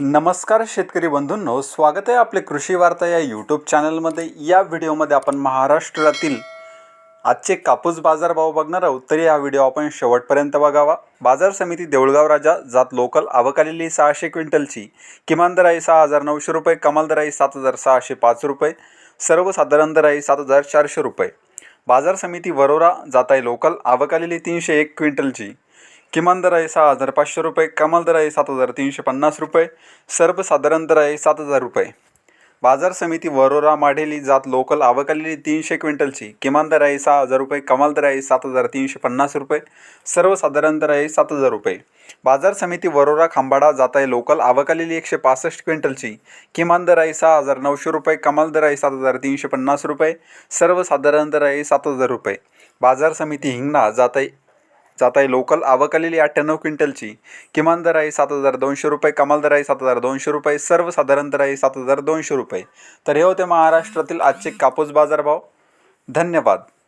नमस्कार शेतकरी बंधूंनो स्वागत आहे आपले कृषी वार्ता या यूट्यूब चॅनलमध्ये या व्हिडिओमध्ये आपण महाराष्ट्रातील आजचे कापूस बाजारभाव बघणार आहोत. तरी हा व्हिडिओ आपण शेवटपर्यंत बघावा. बाजार समिती देऊळगाव राजा जात लोकल आवक सहाशे क्विंटलची. किमान दर आहे सहा हजार नऊशे रुपये कमाल दर आहे सात हजार सहाशे पाच रुपये सर्वसाधारण दर आहे सात हजार चारशे रुपये. बाजार समिती वरोरा जात आहे लोकल आवक आलेली तीनशे एक क्विंटलची. किमान दर आहे सहा हजार पाचशे रुपये कमाल दर आहे सात हजार तीनशे पन्नास रुपये सर्वसाधारण दर आहे सात हजार रुपये. बाजार समिती वरोरा माढेली जात लोकल आवकलेली तीनशे क्विंटलची किमान दर आहे सहा हजार रुपये कमाल दर आहे सात हजार तीनशे पन्नास रुपये सर्वसाधारण दर आहे सात हजार रुपये. बाजार समिती वरोरा खांबाडा जात आहे लोकल आवकलेली एकशे पासष्ट क्विंटलची किमान दर आहे सहा हजार नऊशे रुपये कमाल दर आहे सात हजार तीनशे पन्नास रुपये सर्वसाधारण दर आहे सात हजार रुपये. बाजार समिती हिंगणा जात आहे जात आहे लोकल आवक आलेली अठ्ठ्याण्णव क्विंटलची. किमान दर आहे सात हजार दोनशे रुपये कमाल दर आहे सात हजार दोनशे रुपये सर्वसाधारण दर आहे सात हजार दोनशे रुपये. तर हे होते महाराष्ट्रातील आजचे कापूस बाजारभाव. धन्यवाद.